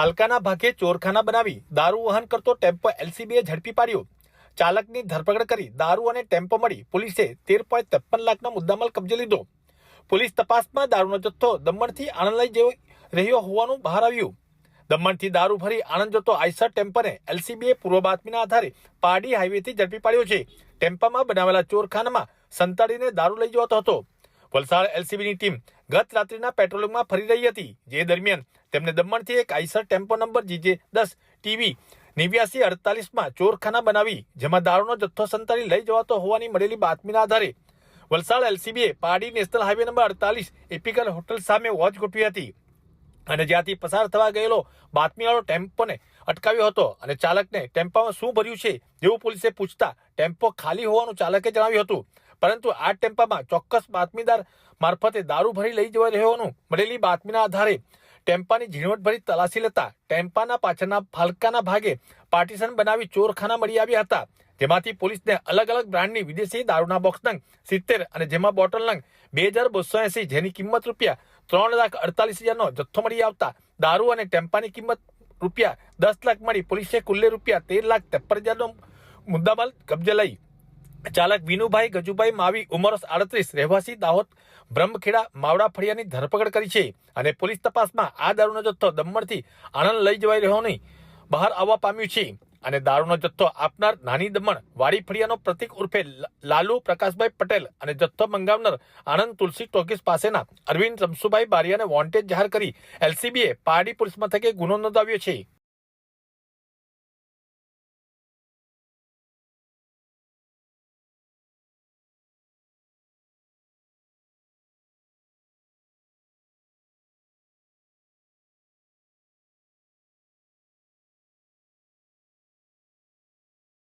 ફાલકાના ભાગે ચોરખાના બનાવી દારૂ વહન કરતો ટેમ્પો એલસીબીએ ઝડપી પાડ્યો. ચાલકની ધરપકડ કરી દારૂ અને ટેમ્પો મળી પોલીસે તેર પોઈન્ટ ત્રેપન લાખનો મુદ્દામાલ કબજે લીધો. પોલીસ તપાસમાં દારૂનો જથ્થો દમણથી આણંદ લઈ જઈ રહ્યો હોવાનું બહાર આવ્યું. દમણથી દારૂ ભરી આણંદ જતો આઈસર ટેમ્પોને એલસીબીએ પૂર્વ બાતમીના આધારે પારડી હાઈવેથી ઝડપી પાડ્યો છે. ટેમ્પામાં બનાવેલા ચોરખાનામાં સંતાડીને દારૂ લઈ જવાતો હતો. વલસાડ એલસીબીની ટીમ ગત રાત્રિના પેટ્રોલિંગમાં ફરી રહી હતી, જે દરમિયાન તેમને દમણથી એક આઈસર ટેમ્પો નંબર જીજે દસ ટીવી નેવ્યાસી અડતાલીસમાં ચોરખાના બનાવી, જેમાં દારૂનો જથ્થો સંતાડી લઈ જવાતો હોવાની મળેલી બાતમીના આધારે વલસાડ એલસીબીએ પારડી નેશનલ હાઈવે નંબર અડતાલીસ એપિકલ હોટલ સામે વોચ ગોઠવી હતી અને જ્યાંથી પસાર થવા ગયેલો બાતમીવાળો ટેમ્પોને અટકાવ્યો હતો અને ચાલકને ટેમ્પામાં શું ભર્યું છે જેવું પોલીસે પૂછતા ટેમ્પો ખાલી હોવાનું ચાલકે જણાવ્યું હતું. પરંતુ આ ટેમ્પામાં ચોક્કસ બાતમીદાર મારફતે દારૂ ભરી લઈ જવા રહ્યોનું મળેલી બાતમીના આધારે ટેમ્પાની ઝીણવટભરી તલાશી લેતા ટેમ્પાના પાછળના ફાલકાના ભાગે પાર્ટીશન બનાવી ચોરખાના મળી આવ્યા હતા, જેમાંથી પોલીસને અલગ અલગ બ્રાન્ડની વિદેશી દારૂના બોક્સ નંગ, સિત્તેર અને જેમાં બોટલ નંગ બે હજાર બસો એસી જેની કિંમત રૂપિયા ત્રણ લાખ અડતાલીસ હજારનો જથ્થો મળી આવતા દારૂ અને ટેમ્પાની કિંમત રૂપિયા દસ લાખ મળી પોલીસે કુલ્લે રૂપિયા તેર લાખ ત્રેપન હજારનો મુદ્દામાલ કબજે લઈ ચાલક વિનુભાઈ ગજુભાઈ માવી ઉંમર આડત્રીસ, રહેવાસી દાહોદ, બ્રહ્મખેડા, માવડા ફળિયાની ધરપકડ કરી છે અને પોલીસ તપાસમાં આ દારૂનો જથ્થો દમણથી આણંદ લઈ જવાઈ રહ્યોની બહાર આવવા પામ્યું છે અને દારૂનો જથ્થો આપનાર નાની દમણ વાડી ફળિયાનો પ્રતિક ઉર્ફે લાલુ પ્રકાશભાઈ પટેલ અને જથ્થો મંગાવનાર આણંદ તુલસી ટોકીસ પાસેના અરવિંદ રમસુભાઈ બારિયાને વોન્ટેજ જાહેર કરી એલસીબીએ પારડી પોલીસ મથકે ગુનો નોંધાવ્યો છે.